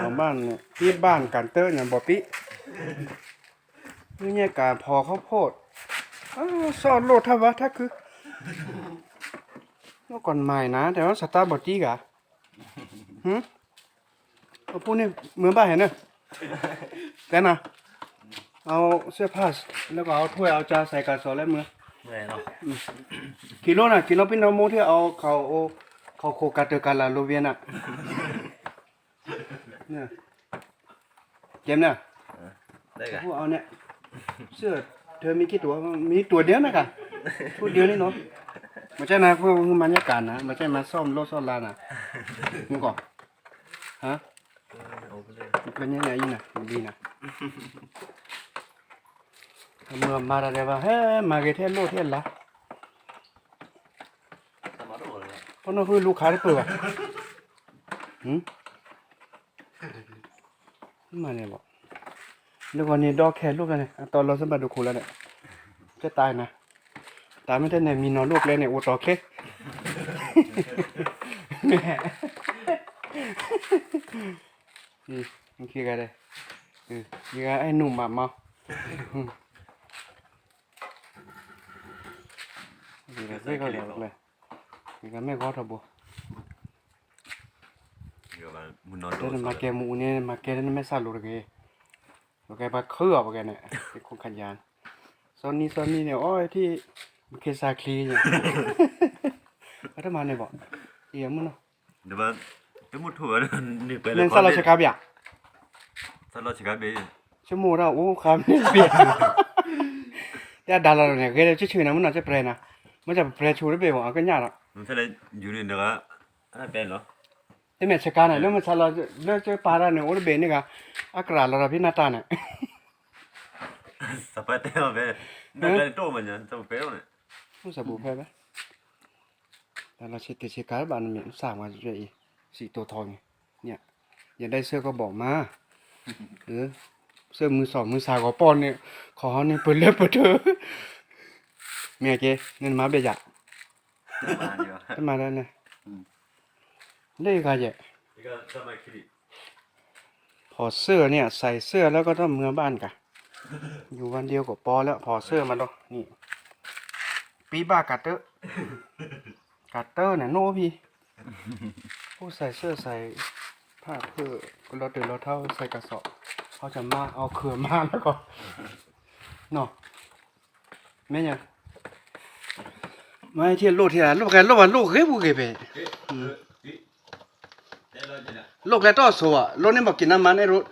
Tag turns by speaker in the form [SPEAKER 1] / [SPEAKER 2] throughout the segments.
[SPEAKER 1] ของบ้านเนี่ยที่บ้านกันเตอร์อย่างบ่ปินี่เนี่ยการพอข้าวโพดอ้าวซ่อนโลดถ้าวะถ้าคือเมื่อก่อนใหม่นะ แต่ว่าสตาร์บอจี้กะหืมเอาพูดนี่เหมือนบ้านเห็นเนอะแต่นะเอาเสื้อผ้าแล้วก็เอาถ้วยเอาจานใส่กระสอบแล้วมือ
[SPEAKER 2] เมื่อยเนาะ
[SPEAKER 1] กิโลน่ะกิโลพี่น้องโมที่เอาเขาเอาเขาโคกาเตอร์กาลาโลเวียนอะ เนี่ยเจมส์เนี่ย
[SPEAKER 2] ได้กัน
[SPEAKER 1] พวกเอาเนี่ย เสื้อเธอมีกี่ตัว มีตัวเดียวนะกันตัวเดียวนี่เนาะไม่ใช่นะเพื่อบรรยากาศนะไม่ใช่มาซ่อมรถซ่อมลานนะมึงก่อนฮะ
[SPEAKER 2] เอาไปเลย
[SPEAKER 1] มันเป็นยังไงอีน่ะมันดีนะเมื่อมาได้ว่าเฮ้มาเกเทโลเทนละ
[SPEAKER 2] ทำมาดูเลย
[SPEAKER 1] เพราะนั่นคือลูกค้าที่เปิดอะหืม มาเนี่ยบอกแล้ววันนี้ดอกแคร์ลูกกันเนี่ยตอนเราสมบัติดูคูแล้วเนี่ยจะตายนะ ตายไม่ได้เนี่ยมีนอนลูกเลยเนี่ยโอตอเคแม่นี่มันคืออะไรเออยังไงไอ้หนุ่มอะมาอืมนี่เลยไม่ก็เหลือเลยนี่ก็ไม่ก็ทบ
[SPEAKER 2] เดี๋ยวมันมันนอน
[SPEAKER 1] Đây là mà kè mũ này mà kè nó mới sao lụt kìa. Rồi cái bà khứ ở cái này, cái con khăn giàn. Sony Sony này ôi thì cái xa kli nhỉ. Ở đó mà này bọn. Thì em muốn
[SPEAKER 2] เดี๋ยวมันจะมุดหัวนี่ไปเลย
[SPEAKER 1] Nên sao là sẽ cá bịa?
[SPEAKER 2] ถ้าเราชิคาเบย์
[SPEAKER 1] Chứ mù đâu, ô khám nên bịa. Thế đà là này, cái này chứ chữ nào muốn nói chứ pre nè. Mới chả pre chú đấy bề bọn cái nhà đó.
[SPEAKER 2] มันแค่เลยอยู่ในเนื้ออันนั้นเป็นเหรอ
[SPEAKER 1] Thế mẹ sẽ cá này, nếu mà sao là nếu chứ pa ra này, ô bề này cả. Ác ra là phía nata này.
[SPEAKER 2] สปาเต้าเบย์นั่นเป็นโตมันยังจะเป็นเนี่ย
[SPEAKER 1] không sợ bù phê đấy là nó sẽ tiệt sẽ cái bạn miệng xả mà vậy xị tổ thòi nhỉ giờ đây xưa có bỏ ma ừ xưa มือสองมือสามก็ปอนเนี่ยขอเนี่ยเปิดเล็บเปิดเธอเมียเกเงินมาเบียด
[SPEAKER 2] มาเดียว
[SPEAKER 1] ขึ้นมาแล้วเนี่ย เล่กันเย
[SPEAKER 2] นี่ก็สมัยคิด
[SPEAKER 1] พอเสื้อเนี่ย ใส่เสื้อแล้วก็ต้องเมือบ้านกันอยู่วันเดียวก็พอแล้วพอเสื้อมาแล้วนี่ปีบ้ากัตเตอร์กัตเตอร์เนี่ยโน้พี่ผู้ใส่เสื้อใส่ผ้าเพื่อเราเดินเราเท่าใส่กระสอบเขาจะมาเอาเขื่อมาแล้วก็เนาะแม่เนี่ยไม่เที่ยวโลกที่ไหนโลกแกโลกวันโลกเฮ้ยบุกเกไปโลกแล้วต่อสู้อะโลกนี่บอกกินน้ำมันไอ้รถ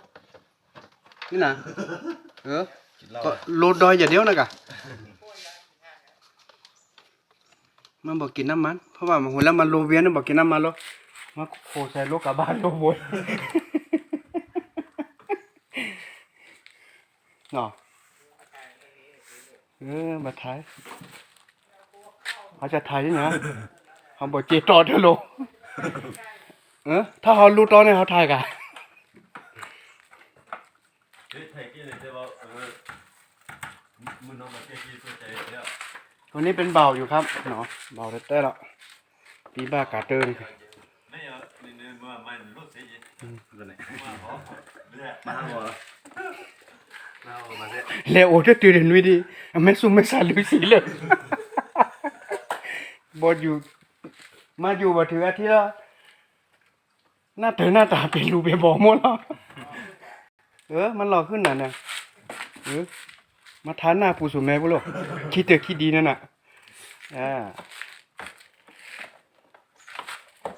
[SPEAKER 1] นี่นะเออก็โลดดอยอย่างเดียวนะกะมันบอกกินน้ำมัน เพราะว่ามันหัวแล้วมันโลเวียนมันบอกกินน้ำมันแล้วมาโคใส่ลูกกลับบ้านลูกบนเนาะเออมาถ่ายเขาจะถ่ายยังไงเขาบอกเจตอเธอลง เออถ้าเขารู้ตอนนี้เขาถ่ายกัน
[SPEAKER 2] เฮ้ยไทยกินเลยใช่ป่ะมึงน้องมาเกี่ยวกับใจแล้ว
[SPEAKER 1] ตัวนี้เป็นเบาอยู่ครับเนาะเบาเต้แล้วปีบ้ากาเตอร์นี่
[SPEAKER 2] ไม่เอานี่เนี่ยมามันรู้สึกยังตัวไหนมาหอมาหอมาหรเล
[SPEAKER 1] โอ้จะตื่นวิดีไม่ซุ่มไม่สาลุยสีเลยบออยู่มาอยู่มาถึงอาทิตย์ละ หน้าเธอหน้าตาเป็นรูเบยบอหมดแล้วเออ มันหล่อขึ้นน่ะเนี่ยเออมาทานหน้าปูสุแม่บุโลกคิดเตอคิดดีนั่นน่ะอ่า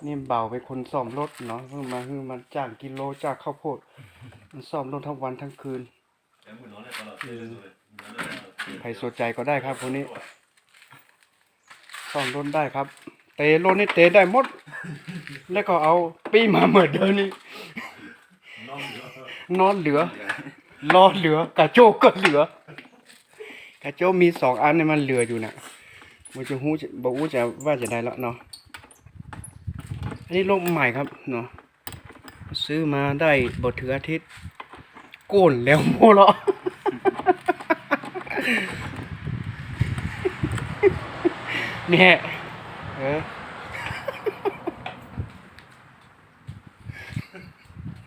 [SPEAKER 1] นี่เบาเป็นคนซ่อมรถเนาะเพิ่งมาเพิ่งมาจ้างกิโลจ้างข้าวโพด มันซ่อมรถทั้งวันทั้งคืนใครสนใจก็ได้ครับคนนี้ซ่อมรถได้ครับ เตะรถนี่เตะได้หมด แล้วก็เอาปีมาเหมือนเดิมนี่นอนเหลือรอเหลือกระโจกก็เหลือกระโจกมีสองอันเนี่ยมันเหลืออยู่น่ะมันจะหูจะบอกอู้จะว่าจะได้แล้วเนาะอันนี้โลกใหม่ครับเนาะซื้อมาได้บทถืออาทิตย์โกนแล้วโมละเนี่ยเออ เนื้อบัวมอ
[SPEAKER 2] เออแล้วเนี่ยแล้วเนี่ย
[SPEAKER 1] เนื้อบัว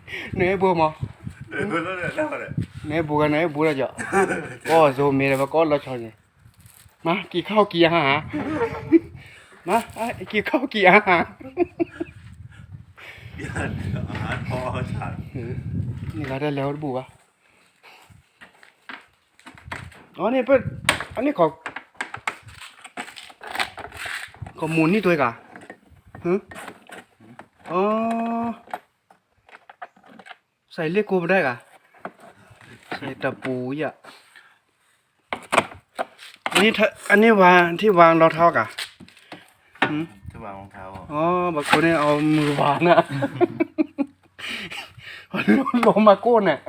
[SPEAKER 1] เนื้อบัวกันเนยบัวละจ้ะก็โซเมระบก็ละชอนเนี่ยมากี่ข้าวกี่อาหารมาไอ้กี่ข้าวกี่อาหาร
[SPEAKER 2] ยานอาหารพอฉัน
[SPEAKER 1] นี่เราได้แล้วบัวอ๋อนี่เพิ่นอันนี้ขอขอมุนนี่ตัวกะฮึอ๋อ ใส่เลขกูมาได้กะใส่ตะปูอะอันนี้ถ้าอันนี้วางที่วางรองเท้ากะหืม
[SPEAKER 2] ที่วางรองเท้า
[SPEAKER 1] อ๋อบางคนเนี่ยเอามือวางอะลงมาก้นน่ะ